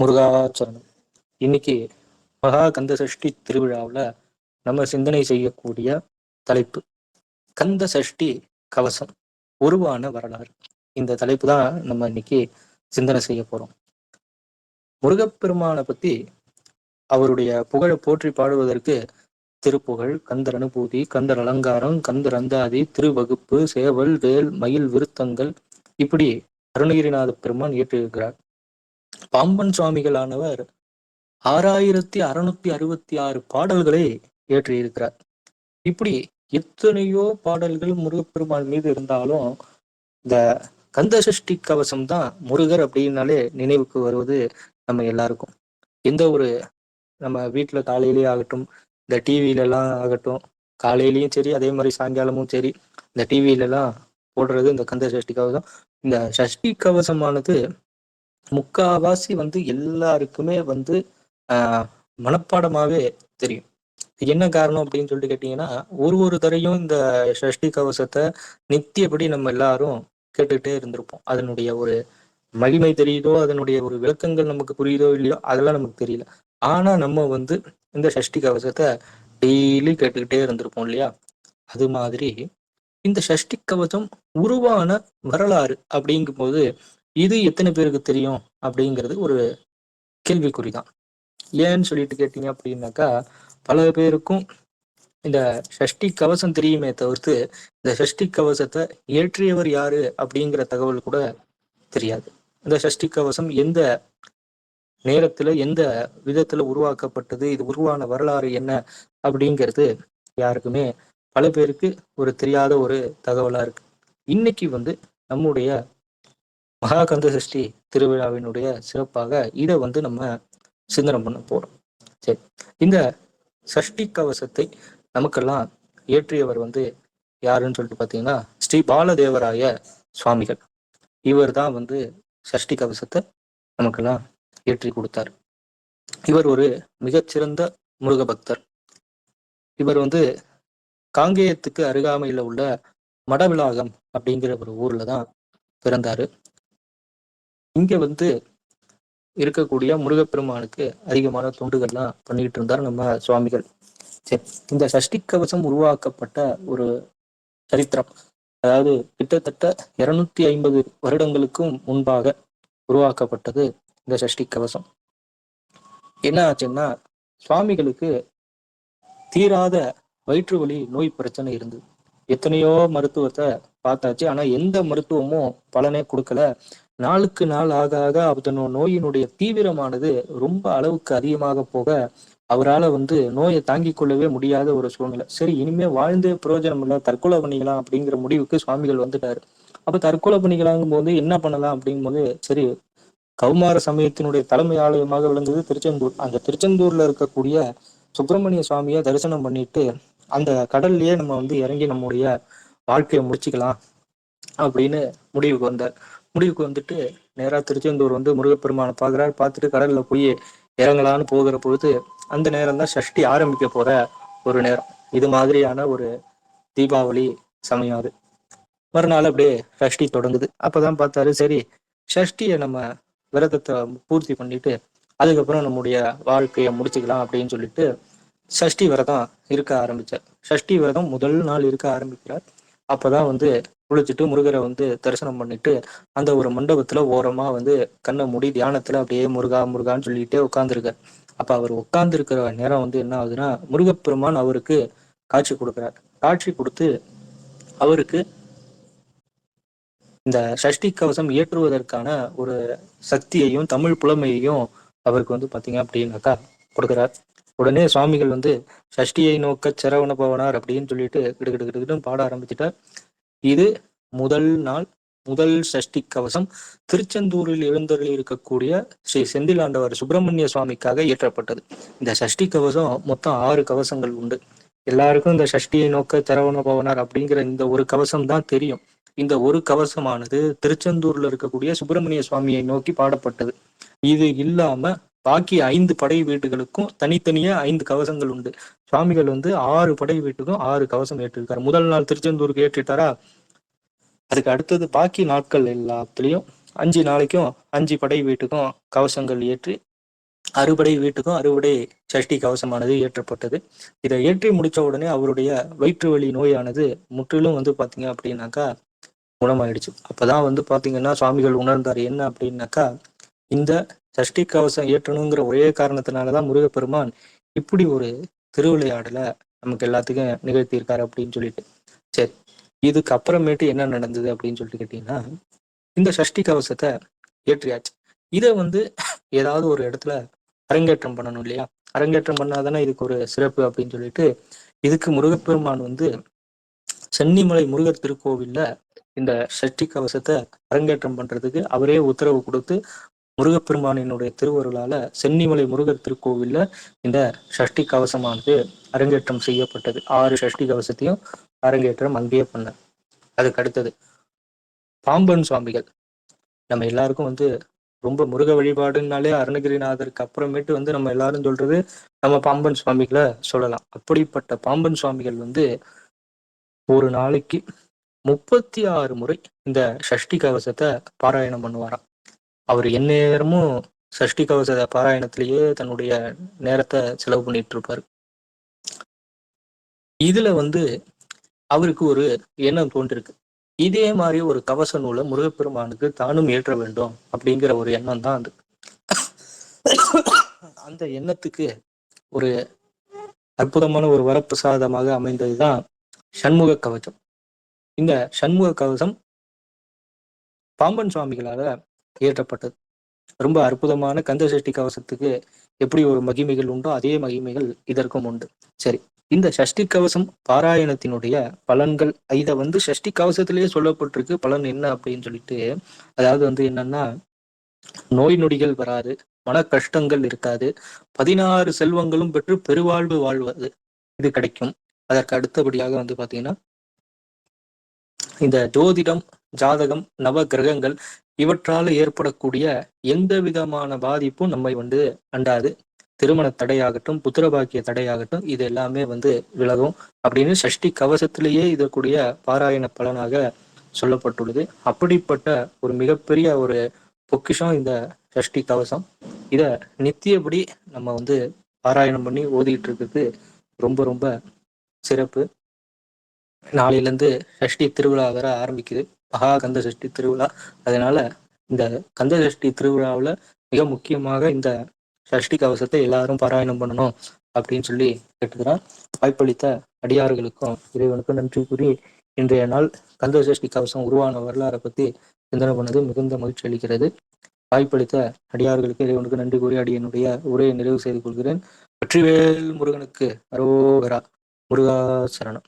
முருகாச்சரணம். இன்னைக்கு மகா கந்த சஷ்டி திருவிழாவில் நம்ம சிந்தனை செய்யக்கூடிய தலைப்பு கந்த சஷ்டி கவசம் உருவான வரலாறு. இந்த தலைப்பு தான் நம்ம இன்னைக்கு சிந்தனை செய்ய போறோம். முருகப்பெருமானை பத்தி அவருடைய புகழை போற்றி பாடுவதற்கு திருப்புகழ் கந்தர் அனுபூதி கந்தர் அலங்காரம் கந்தர் அந்தாதி திருவகுப்பு சேவல் வேல் மயில் விருத்தங்கள் இப்படி அருணகிரிநாத பெருமான் இயற்றியிருக்கிறார். பாம்பன் சுவாமிகளானவர் ஆறாயிரத்தி அறுநூத்தி அறுபத்தி ஆறு பாடல்களை இயற்றியிருக்கிறார். இப்படி எத்தனையோ பாடல்கள் முருகப்பெருமான் மீது இருந்தாலும் இந்த கந்த சஷ்டி கவசம் தான் முருகர் அப்படின்னாலே நினைவுக்கு வருவது நம்ம எல்லாருக்கும். எந்த ஒரு நம்ம வீட்டுல காலையிலேயே ஆகட்டும் இந்த டிவியில எல்லாம் ஆகட்டும் காலையிலயும் சரி அதே மாதிரி சாயங்காலமும் சரி இந்த டிவியில எல்லாம் போடுறது இந்த கந்த சஷ்டி கவசம். இந்த சஷ்டி கவசமானது முக்காவாசி வந்து எல்லாருக்குமே வந்து ஆஹ் மனப்பாடமாவே தெரியும். என்ன காரணம் அப்படின்னு சொல்லிட்டு கேட்டீங்கன்னா ஒரு ஒரு தரையும் இந்த சஷ்டி கவசத்தை நித்தியபடி நம்ம எல்லாரும் கேட்டுக்கிட்டே இருந்திருப்போம். அதனுடைய ஒரு மகிமை தெரியுதோ அதனுடைய ஒரு விளக்கங்கள் நமக்கு புரியுதோ இல்லையோ அதெல்லாம் நமக்கு தெரியல. ஆனா நம்ம வந்து இந்த சஷ்டி கவசத்தை டெய்லி கேட்டுக்கிட்டே இருந்திருப்போம் இல்லையா? அது மாதிரி இந்த சஷ்டி கவசம் உருவான வரலாறு அப்படிங்கும் போது இது எத்தனை பேருக்கு தெரியும் அப்படிங்கிறது ஒரு கேள்விக்குறி தான் ஏன்னு சொல்லிட்டு கேட்டீங்க அப்படின்னாக்கா பல பேருக்கும் இந்த சஷ்டி கவசம் தெரியுமே தவிர்த்து இந்த சஷ்டி கவசத்தை இயற்றியவர் யாரு அப்படிங்கிற தகவல் கூட தெரியாது. இந்த சஷ்டி கவசம் எந்த நேரத்துல எந்த விதத்துல உருவாக்கப்பட்டது இது உருவான வரலாறு என்ன அப்படிங்கிறது யாருக்குமே பல பேருக்கு ஒரு தெரியாத ஒரு தகவலா இருக்கு. இன்னைக்கு வந்து நம்முடைய மகாகந்த சஷ்டி திருவிழாவினுடைய சிறப்பாக இதை வந்து நம்ம சிந்தனை பண்ண போறோம். சரி இந்த சஷ்டி கவசத்தை நமக்கெல்லாம் இயற்றியவர் வந்து யாருன்னு சொல்லிட்டு பார்த்தீங்கன்னா ஸ்ரீ பாலதேவராய சுவாமிகள். இவர் தான் வந்து சஷ்டி கவசத்தை நமக்கெல்லாம் ஏற்றி கொடுத்தார். இவர் ஒரு மிகச்சிறந்த முருக பக்தர். இவர் வந்து காங்கேயத்துக்கு அருகாமையில் உள்ள மடவிலாகம் அப்படிங்கிற ஒரு ஊர்ல தான் பிறந்தாரு. இங்க வந்து இருக்கக்கூடிய முருகப்பெருமானுக்கு அதிகமான தொண்டுகள்லாம் பண்ணிக்கிட்டு இருந்தார் நம்ம சுவாமிகள். சரி இந்த சஷ்டி கவசம் உருவாக்கப்பட்ட ஒரு சரித்திரம் அதாவது கிட்டத்தட்ட இருநூத்தி ஐம்பது வருடங்களுக்கும் முன்பாக உருவாக்கப்பட்டது இந்த சஷ்டி கவசம். என்ன ஆச்சுன்னா சுவாமிகளுக்கு தீராத வயிற்று வலி நோய் பிரச்சனை இருந்தது. எத்தனையோ மருத்துவத்தை பார்த்தாச்சு. ஆனா எந்த மருத்துவமும் பலனே கொடுக்கல. நாளுக்கு நாள் ஆக ஆக அதனோ நோயினுடைய தீவிரமானது ரொம்ப அளவுக்கு அதிகமாக போக அவரால் வந்து நோயை தாங்கிக் கொள்ளவே முடியாத ஒரு சூழ்நிலை. சரி இனிமே வாழ்ந்தே பிரயோஜனம் இல்லை தற்கொலை பண்ணிக்கலாம் அப்படிங்கிற முடிவுக்கு சுவாமிகள் வந்துட்டாரு. அப்ப தற்கொலை பண்ணிக்கலாங்கும் போது என்ன பண்ணலாம் அப்படிங்கும் போது சரி கௌமார சமயத்தினுடைய தலைமை ஆலயமாக விளங்குது திருச்செந்தூர். அந்த திருச்செந்தூர்ல இருக்கக்கூடிய சுப்பிரமணிய சுவாமியை தரிசனம் பண்ணிட்டு அந்த கடல்லையே நம்ம வந்து இறங்கி நம்முடைய வாழ்க்கையை முடிச்சுக்கலாம் அப்படின்னு முடிவுக்கு வந்தார். முடிவுக்கு வந்துட்டு நேராக திருச்செந்தூர் வந்து முருகப்பெருமானை பார்க்குறாரு. பார்த்துட்டு கடலில் போய் இறங்கலான்னு போகிற பொழுது அந்த நேரம் தான் சஷ்டி ஆரம்பிக்க போகிற ஒரு நேரம். இது மாதிரியான ஒரு தீபாவளி சமயம் அது. மறுநாள் அப்படியே சஷ்டி தொடங்குது. அப்போதான் பார்த்தாரு சரி சஷ்டியை நம்ம விரதத்தை பூர்த்தி பண்ணிட்டு அதுக்கப்புறம் நம்முடைய வாழ்க்கையை முடிச்சுக்கலாம் அப்படின்னு சொல்லிட்டு சஷ்டி விரதம் இருக்க ஆரம்பிச்சார். சஷ்டி விரதம் முதல் நாள் இருக்க ஆரம்பிக்கிறார். அப்பதான் வந்து குளிச்சுட்டு முருகரை வந்து தரிசனம் பண்ணிட்டு அந்த ஒரு மண்டபத்துல ஓரமா வந்து கண்ணை மூடி தியானத்துல அப்படியே முருகா முருகான்னு சொல்லிட்டே உட்காந்துருக்கார் அப்ப அவர் உட்கார்ந்து இருக்கிற நேரம் வந்து என்ன ஆகுதுன்னா முருகப்பெருமான் அவருக்கு காட்சி கொடுக்குறார். காட்சி கொடுத்து அவருக்கு இந்த சஷ்டி கவசம் இயற்றுவதற்கான ஒரு சக்தியையும் தமிழ் புலமையையும் அவருக்கு வந்து பாத்தீங்க அப்படின்னாக்கா கொடுக்குறார். உடனே சுவாமிகள் வந்து சஷ்டியை நோக்க சரவண பவனார் அப்படின்னு சொல்லிட்டு கிடுகிடு பாட ஆரம்பிச்சுட்டார். இது முதல் நாள் முதல் சஷ்டி கவசம். திருச்செந்தூரில் எழுந்தருளி இருக்கக்கூடிய ஸ்ரீ செந்திலாண்டவர் சுப்பிரமணிய சுவாமிக்காக இயற்றப்பட்டது. இந்த சஷ்டி கவசம் மொத்தம் ஆறு கவசங்கள் உண்டு. எல்லாருக்கும் இந்த சஷ்டியை நோக்க சரவண பவனார் அப்படிங்கிற இந்த ஒரு கவசம் தான் தெரியும். இந்த ஒரு கவசமானது திருச்செந்தூர்ல இருக்கக்கூடிய சுப்பிரமணிய சுவாமியை நோக்கி பாடப்பட்டது. இது இல்லாம பாக்கி ஐந்து படை வீட்டுகளுக்கும் தனித்தனியா ஐந்து கவசங்கள் உண்டு. சுவாமிகள் வந்து ஆறு படை வீட்டுக்கும் ஆறு கவசம் ஏற்றிருக்காரு. முதல் நாள் திருச்செந்தூருக்கு ஏற்றிட்டாரா? அதுக்கு அடுத்தது பாக்கி நாட்கள் எல்லாத்துலயும் அஞ்சு நாளைக்கும் அஞ்சு படை வீட்டுக்கும் கவசங்கள் ஏற்றி அறுபடை வீட்டுக்கும் அறுபடை சஷ்டி கவசமானது ஏற்றப்பட்டது. இதை ஏற்றி முடிச்ச உடனே அவருடைய வயிற்று வலி நோயானது முற்றிலும் வந்து பாத்தீங்க அப்படின்னாக்கா குணமாயிடுச்சு. அப்பதான் வந்து பாத்தீங்கன்னா சுவாமிகள் உணர்ந்தார். என்ன அப்படின்னாக்கா இந்த சஷ்டி கவசம் ஏற்றணுங்கிற ஒரே காரணத்தினாலதான் முருகப்பெருமான் இப்படி ஒரு திருவிளையாடலை நமக்கு எல்லாத்துக்கும் நிகழ்த்தியிருக்காரு அப்படின்னு சொல்லிட்டு. சரி இதுக்கு அப்புறமேட்டு என்ன நடந்தது அப்படின்னு சொல்லிட்டு கேட்டீங்கன்னா இந்த சஷ்டி கவசத்தை ஏற்றியாச்சு. இதை வந்து ஏதாவது ஒரு இடத்துல அரங்கேற்றம் பண்ணணும் இல்லையா? அரங்கேற்றம் பண்ணாதானே இதுக்கு ஒரு சிறப்பு அப்படின்னு சொல்லிட்டு இதுக்கு முருகப்பெருமான் வந்து சென்னிமலை முருகர் திருக்கோவில்ல இந்த சஷ்டி கவசத்தை அரங்கேற்றம் பண்றதுக்கு அவரே உத்தரவு கொடுத்து முருகப்பெருமானினுடைய திருவருளால சென்னிமலை முருகர் திருக்கோவில்ல இந்த சஷ்டி கவசமானது அரங்கேற்றம் செய்யப்பட்டது. ஆறு சஷ்டி கவசத்தையும் அரங்கேற்றம் அங்கேயே பண்ண அதுக்கு அடுத்தது பாம்பன் சுவாமிகள். நம்ம எல்லாருக்கும் வந்து ரொம்ப முருக வழிபாடுனாலே அருணகிரிநாதருக்கு அப்புறமேட்டு வந்து நம்ம எல்லாரும் சொல்றது நம்ம பாம்பன் சுவாமிகளை சொல்லலாம். அப்படிப்பட்ட பாம்பன் சுவாமிகள் வந்து ஒரு நாளைக்கு முப்பத்தி ஆறு முறை இந்த சஷ்டி கவசத்தை பாராயணம் பண்ணுவாராம். அவர் எந்நேரமும் சஷ்டி கவச பாராயணத்திலேயே தன்னுடைய நேரத்தை செலவு பண்ணிட்டு இருப்பாரு. இதுல வந்து அவருக்கு ஒரு எண்ணம் தோன்றிருக்கு. இதே மாதிரி ஒரு கவச நூலை முருகப்பெருமானுக்கு தானும் ஏற்ற வேண்டும் அப்படிங்கிற ஒரு எண்ணம் தான் அது. அந்த எண்ணத்துக்கு ஒரு அற்புதமான ஒரு வரப்பிரசாதமாக அமைந்ததுதான் சண்முக கவசம். இந்த சண்முக கவசம் பாம்பன் சுவாமிகளால இயற்றப்பட்டது. ரொம்ப அற்புதமான கந்த சஷ்டி கவசத்துக்கு எப்படி ஒரு மகிமைகள் உண்டோ அதே மகிமைகள் இதற்கும் உண்டு. சரி இந்த சஷ்டி கவசம் பாராயணத்தினுடைய பலன்கள் இதை வந்து சஷ்டி கவசத்திலேயே சொல்லப்பட்டிருக்கு. பலன் என்ன அப்படின்னு சொல்லிட்டு அதாவது வந்து என்னன்னா நோய் நொடிகள் வராது மன கஷ்டங்கள் இருக்காது பதினாறு செல்வங்களும் பெற்று பெருவாழ்வு வாழ்வது இது கிடைக்கும். அதற்கு அடுத்தபடியாக வந்து பாத்தீங்கன்னா இந்த ஜோதிடம் ஜாதகம் நவ கிரகங்கள் இவற்றால் ஏற்படக்கூடிய எந்த விதமான பாதிப்பும் நம்மை வந்து அண்டாது. திருமண தடையாகட்டும் புத்திரபாக்கிய தடையாகட்டும் இது எல்லாமே வந்து விலகும். அப்படின்னு சஷ்டி கவசத்திலேயே இதற்குரிய பாராயண பலனாக சொல்லப்பட்டுள்ளது. அப்படிப்பட்ட ஒரு மிகப்பெரிய ஒரு பொக்கிஷம் இந்த சஷ்டி கவசம். இதை நித்தியபடி நம்ம வந்து பாராயணம் பண்ணி ஓதிக்கிட்டு இருக்கிறது ரொம்ப ரொம்ப சிறப்பு. நாளையிலேருந்து சஷ்டி திருவிழா வர ஆரம்பிக்குது. மகா கந்த சஷ்டி திருவிழா. அதனால இந்த கந்த சஷ்டி திருவிழாவில் மிக முக்கியமாக இந்த சஷ்டி கவசத்தை எல்லாரும் பாராயணம் பண்ணணும் அப்படின்னு சொல்லி கேட்டுக்கிறான் வாய்ப்பளித்த அடியார்களுக்கும் இறைவனுக்கும் நன்றி கூறி இன்றைய நாள் கந்த சஷ்டி கவசம் உருவான வரலாறை பத்தி சிந்தனை பண்ணது மிகுந்த மகிழ்ச்சி அளிக்கிறது. வாய்ப்பளித்த அடியார்களுக்கு இறைவனுக்கு நன்றி கூறி அடியனுடைய உரையை நிறைவு செய்து கொள்கிறேன். வெற்றிவேல் முருகனுக்கு அரோகரா. முருகா சரணம்.